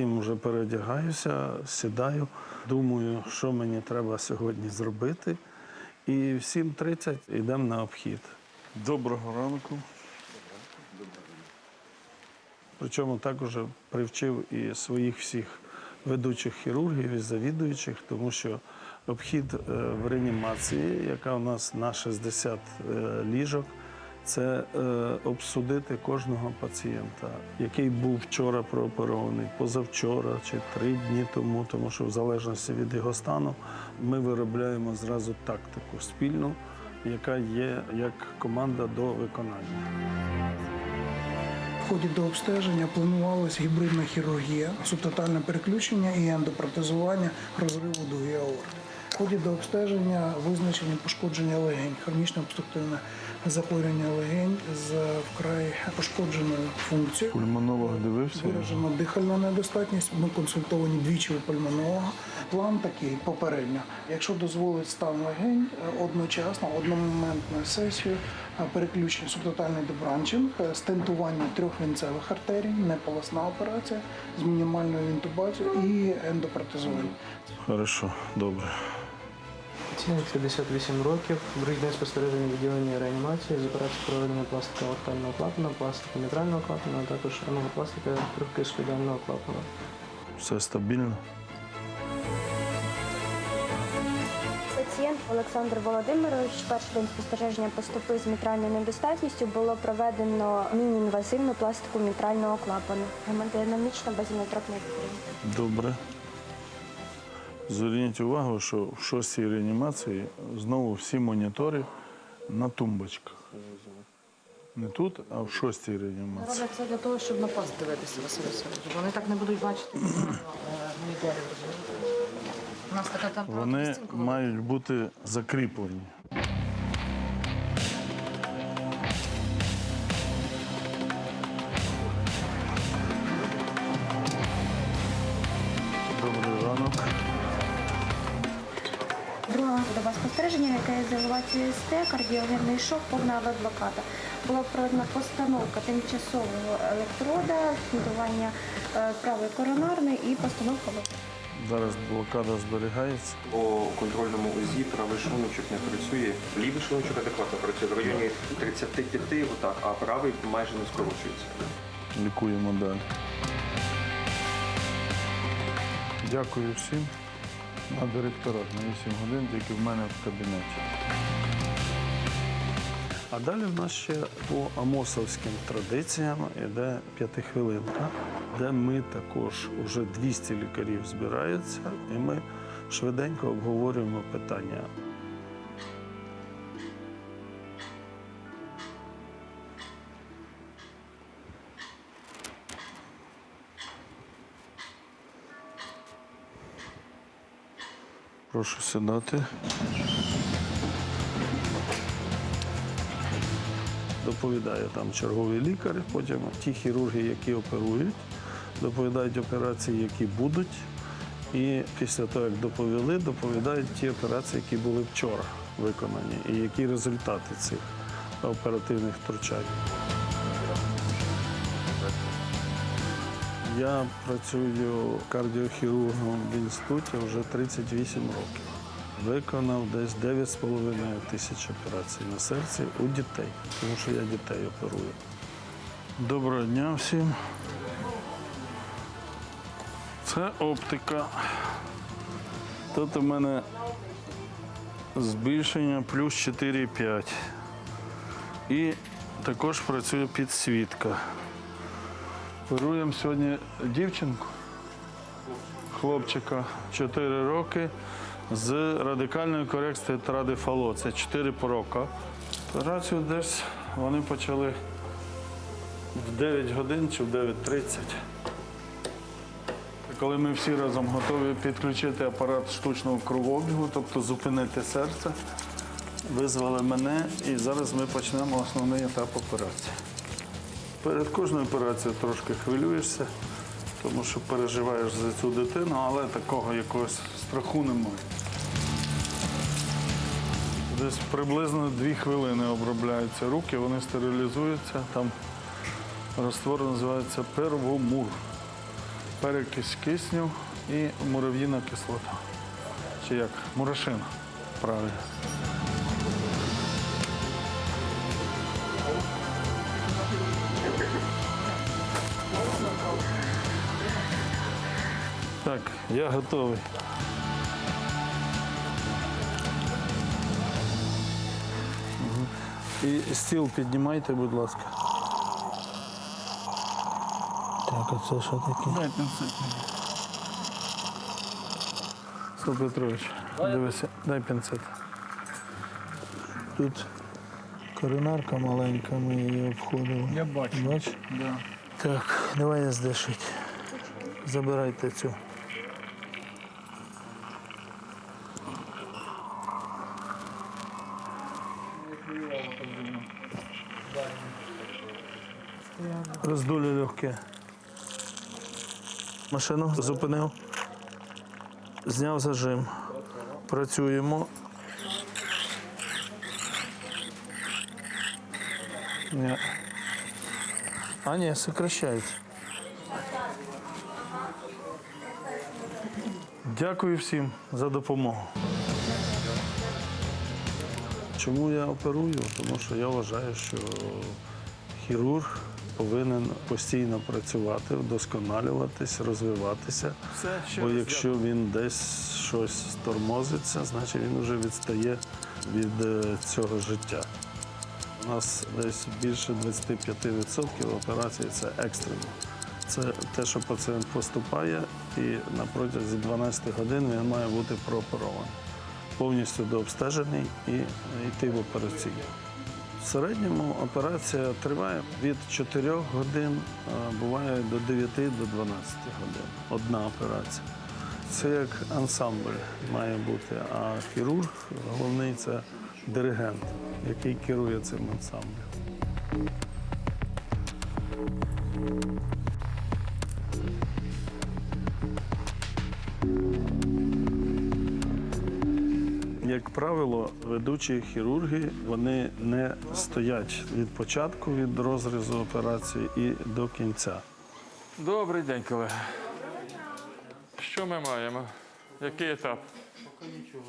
сім вже переодягаюся, сідаю, думаю, що мені треба сьогодні зробити. І в 7.30 йдемо на обхід. Доброго ранку. Причому також привчив і своїх всіх ведучих хірургів і завідуючих, тому що обхід е, в реанімації, яка у нас на 60 е, ліжок, це е, обсудити кожного пацієнта, який був вчора прооперований, позавчора чи три дні тому, тому що в залежності від його стану ми виробляємо зразу тактику спільну, яка є як команда до виконання. В ході до обстеження планувалася гібридна хірургія, субтотальне переключення і ендопротезування розриву дуги аорти. В ході до обстеження визначені пошкодження легень, хронічне обструктивне захворювання легень з вкрай пошкодженою функцією. Пульмонолог дивився. Виражена дихальна недостатність. Ми консультовані двічі у пульмонолога. План такий попередньо. Якщо дозволить стан легень, е, одночасно, одномоментну сесію, е, переключення субтотальний дебранчинг, е, стентування трьох вінцевих артерій, неполосна операція з мінімальною інтубацією і ендопротезування. Хорошо, добре. Пацієнт 58 років, другий день спостереження відділення реанімації з операції проведення пластика ортального клапана, пластика мітрального клапана, а також пластика трьохкишкодального клапана. Все стабільно. Пацієнт Олександр Володимирович, перший день спостереження по стопи з мітральною недостатністю було проведено міні-інвазивну пластику мітрального клапану. Гемодинамічна підтримка. Добре. Зверніть увагу, що в шостій реанімації знову всі монітори на тумбочках. Не тут, а в шостій реанімації. Це для того, щоб на пас дивитися, Василь Васильович. Вони так не будуть бачити е, моніторів. У нас така там Вони мають бути закріплені. З кардіогенний шок, повна блокада. Була проведена постановка тимчасового електрода, фінтування е, правої коронарної і постановка Зараз блокада зберігається. По контрольному УЗІ правий шлуночок не працює. Лівий шлуночок адекватно працює в районі 35, отак, а правий майже не скорочується. Лікуємо далі. Дякую всім. На директорах на 8 годин, тільки в мене в кабінеті. А далі в нас ще по амосовським традиціям іде п'ятихвилинка, де ми також вже 200 лікарів збираються, і ми швиденько обговорюємо питання Прошу сідати. Доповідає там черговий лікар, потім ті хірурги, які оперують, доповідають операції, які будуть. І після того, як доповіли, доповідають ті операції, які були вчора виконані, і які результати цих оперативних втручань. Я працюю кардіохірургом в інституті вже 38 років. Виконав десь 9,5 тисяч операцій на серці у дітей, тому що я дітей оперую. Доброго дня всім. Це оптика. Тут у мене збільшення плюс 4,5. І також працює підсвітка. Оперуємо сьогодні дівчинку, хлопчика 4 роки з радикальною корекцією традифало. Це 4 порока. Операцію десь вони почали в 9 годин чи в 9.30. Коли ми всі разом готові підключити апарат штучного кровообігу, тобто зупинити серце, визвали мене і зараз ми почнемо основний етап операції. Перед кожною операцією трошки хвилюєшся, тому що переживаєш за цю дитину, але такого якогось страху немає. Десь приблизно дві хвилини обробляються руки, вони стерилізуються. Там раствор називається первомур. перекись кисню і мурав'їна кислота. Чи як? Мурашин. Правильно. Так, я готовий. І стіл піднімайте, будь ласка. Так, а це що таке? Дай пінцет. Сто Петрович, дивися, дай пінцет. Тут коринарка маленька, ми її обходили. Я бачу. Бач? Да. Так, давай я здешить. Забирайте цю. Роздулі легке. Машину зупинив. Зняв зажим. Працюємо. Ні. А, ні, сокращається. Дякую всім за допомогу. Чому я оперую? Тому що я вважаю, що хірург повинен постійно працювати, вдосконалюватись, розвиватися. Бо якщо він десь щось тормозиться, значить він вже відстає від е, цього життя. У нас десь більше 25% операцій це екстрені. Це те, що пацієнт поступає, і на протязі 12 годин він має бути прооперований, повністю дообстежений і йти в операційну. В середньому операція триває від 4 годин, буває до 9 до 12 годин. Одна операція. Це як ансамбль має бути, а хірург головний це диригент, який керує цим ансамблем. Як правило, ведучі хірурги вони не стоять від початку від розрізу операції і до кінця. Добрий день, колеги. Що ми маємо? Який етап? Поки нічого.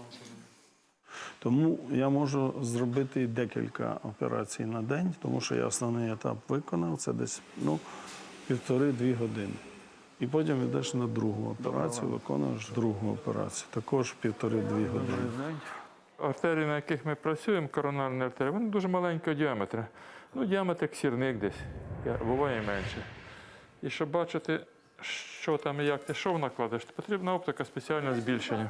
Тому я можу зробити декілька операцій на день, тому що я основний етап виконав, це десь ну, півтори-дві години. І потім йдеш на другу операцію, виконуєш другу операцію. Також півтори-дві години. Артерії, на яких ми працюємо, коронарні артерії, вони дуже маленького діаметра. Ну, діаметр як сірник десь, буває менше. І щоб бачити, що там і як ти шов накладеш, то потрібна оптика спеціального збільшення.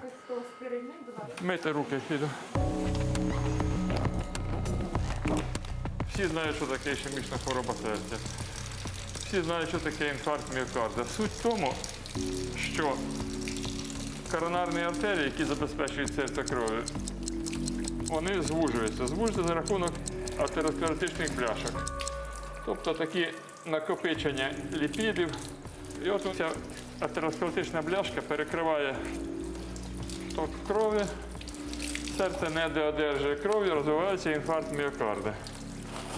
Мийте руки, піду. Всі знають, що таке ішемічна хвороба серця. Всі знають, що таке інфаркт міокарда. Суть в тому, що коронарні артерії, які забезпечують серце кров'ю, вони звужуються. Звужуються за рахунок атеросклеротичних бляшок. Тобто такі накопичення ліпідів. І от ця атеросклеротична бляшка перекриває ток крові, серце не доодержує крові, розвивається інфаркт міокарда.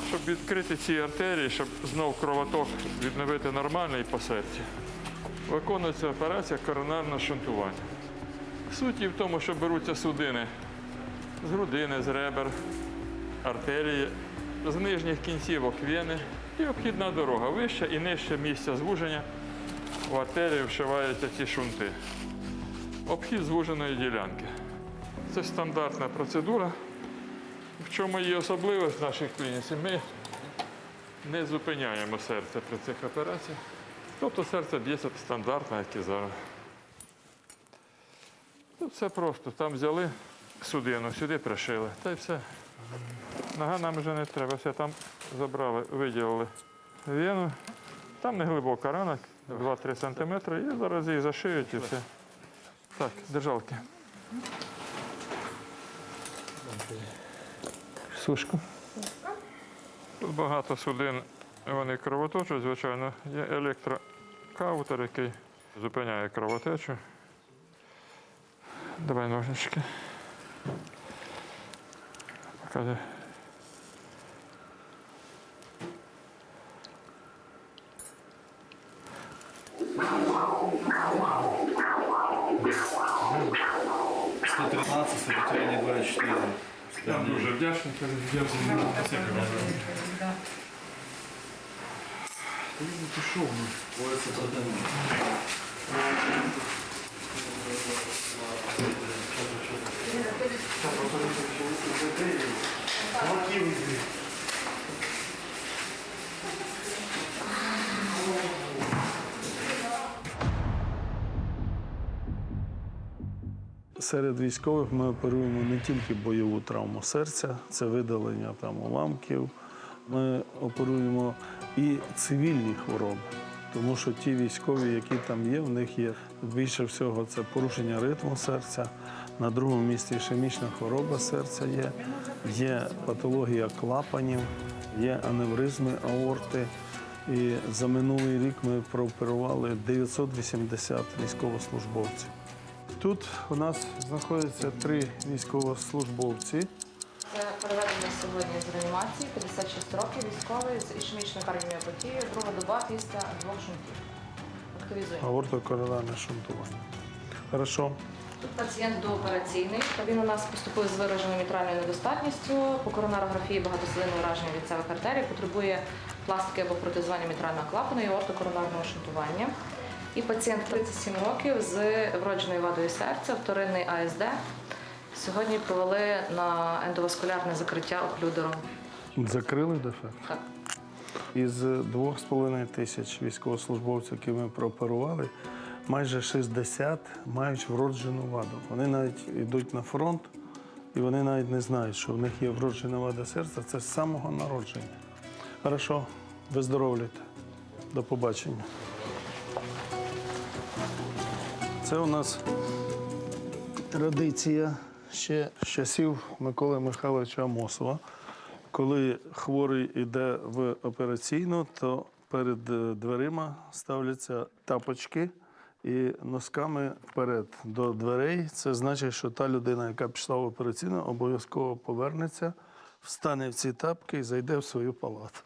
Щоб відкрити ці артерії, щоб знов кровоток відновити нормальний по серці, виконується операція коронарного шунтування. Суть її в тому, що беруться судини з грудини, з ребер, артерії, з нижніх кінцівок вени і обхідна дорога. Вище і нижче місця звуження в артерію вшиваються ці шунти. Обхід звуженої ділянки. Це стандартна процедура. В чому її особливість в нашій клініці? Ми не зупиняємо серце при цих операціях. Тобто серце б'ється стандартно, як і зараз. Ну, Це просто. Там взяли судину, сюди пришили. Та й все. Нога нам вже не треба. Все там забрали, виділили вену. Там не глибока рана, 2-3 см, і зараз її зашиють і все. Так, держалки. Сушку. Тут багато судин, вони кровоточать, звичайно. Є електрокаутер, який зупиняє кровотечу. Давай ножнички. Kade? Сто тринадцать, сочетание два четыре. Да, мы уже вдяшим, когда вдяшим, на всяком Да. Ты не пошел, ну. Ой, это Серед військових ми оперуємо не тільки бойову травму серця, це видалення там уламків. Ми оперуємо і цивільні хвороби, тому що ті військові, які там є, в них є більше всього це порушення ритму серця. На другому місці ішемічна хвороба серця є, є патологія клапанів, є аневризми аорти. І за минулий рік ми прооперували 980 військовослужбовців. Тут у нас знаходяться три військовослужбовці. Це переведення сьогодні з реанімації, 56 років, військовий з ішемічною кардіоміопатією, друга доба після двох шунтів. Активізуємо. Аортокоронарне шунтування. Хорошо. Тут пацієнт доопераційний. Він у нас поступив з вираженою мітральною недостатністю. По коронарографії багатослинне ураження віцевих артерій, потребує пластики або протезування мітрального клапану і ортокоронарного шунтування. І пацієнт 37 років з вродженою вадою серця, вторинний АСД. Сьогодні провели на ендоваскулярне закриття оклюдером. Закрили дефект. Так. Із 2,5 тисяч військовослужбовців, які ми прооперували, майже 60 мають вроджену ваду. Вони навіть йдуть на фронт, і вони навіть не знають, що в них є вроджена вада серця. Це з самого народження. Хорошо, виздоровлюйте. До побачення. Це у нас традиція ще з часів Миколи Михайловича Амосова. Коли хворий йде в операційну, то перед е, дверима ставляться тапочки і носками вперед до дверей. Це значить, що та людина, яка пішла в операційну, обов'язково повернеться, встане в ці тапки і зайде в свою палату.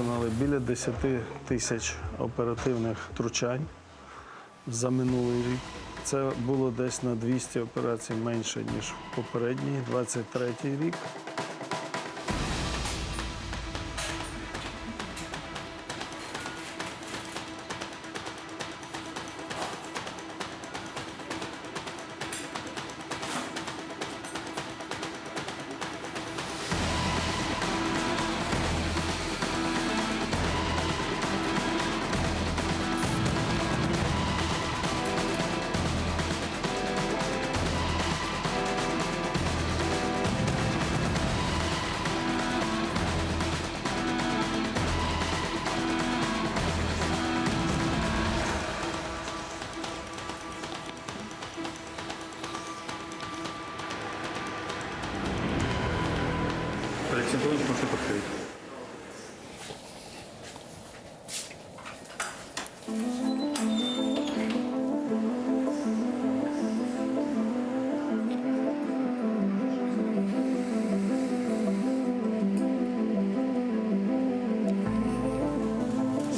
Виконали біля 10 тисяч оперативних втручань за минулий рік. Це було десь на 200 операцій менше, ніж попередній, 23 рік. Павлович, можете підкрити.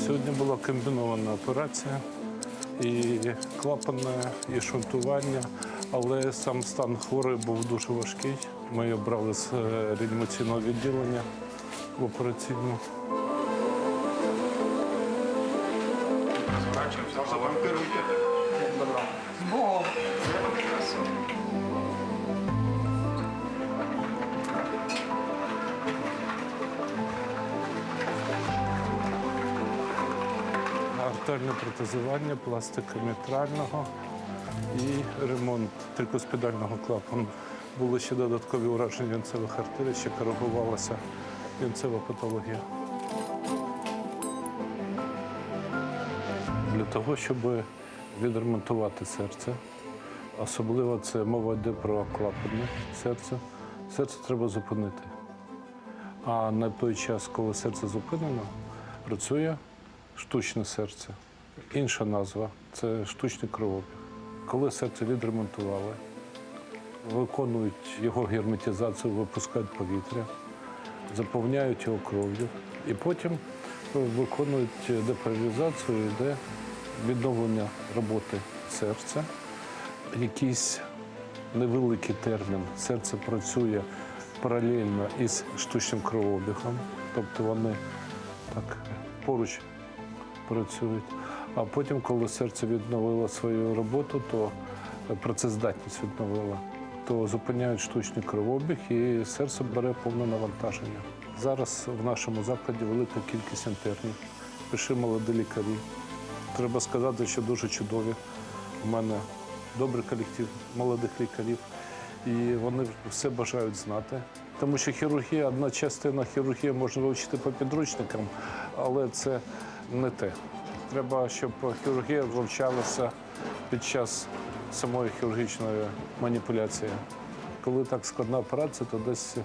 Сьогодні була комбінована операція, і клапане, і шунтування, але сам стан хворий був дуже важкий. Ми його брали з е, реанімаційного відділення в операційну. Артерне протезування, пластика мітрального і ремонт трикоспідального клапану. Були ще додаткові ураження вінцевих артерій, ще коригувалася вінцева патологія. Для того, щоб відремонтувати серце, особливо це мова йде про клапане серце. Серце треба зупинити. А на той час, коли серце зупинено, працює штучне серце. Інша назва це штучний кровообіг. Коли серце відремонтували, виконують його герметизацію, випускають повітря, заповняють його кров'ю і потім виконують депаралізацію, йде відновлення роботи серця. Якийсь невеликий термін. Серце працює паралельно із штучним кровообігом, тобто вони так поруч працюють. А потім, коли серце відновило свою роботу, то працездатність відновила, то зупиняють штучний кровообіг і серце бере повне навантаження. Зараз в нашому закладі велика кількість інтернів, пиши молоді лікарі. Треба сказати, що дуже чудові. У мене добрий колектив молодих лікарів, і вони все бажають знати. Тому що хірургія, одна частина хірургії можна вивчити по підручникам, але це не те. Треба, щоб хірургія вивчалася під час самої хірургічної маніпуляції. Коли так складна операція, то десь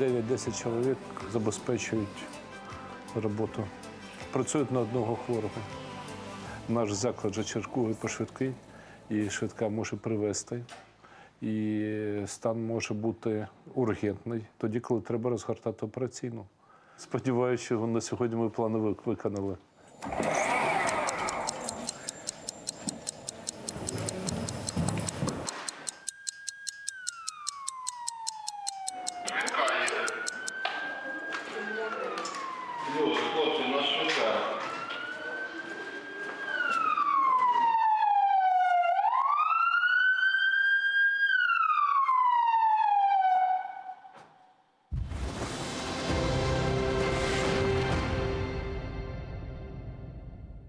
9-10 чоловік забезпечують роботу. Працюють на одного хворого. Наш заклад же чергує по швидкий, і швидка може привезти. І стан може бути ургентний, тоді, коли треба розгортати операційну. Сподіваюся, що на сьогодні ми плани виконали.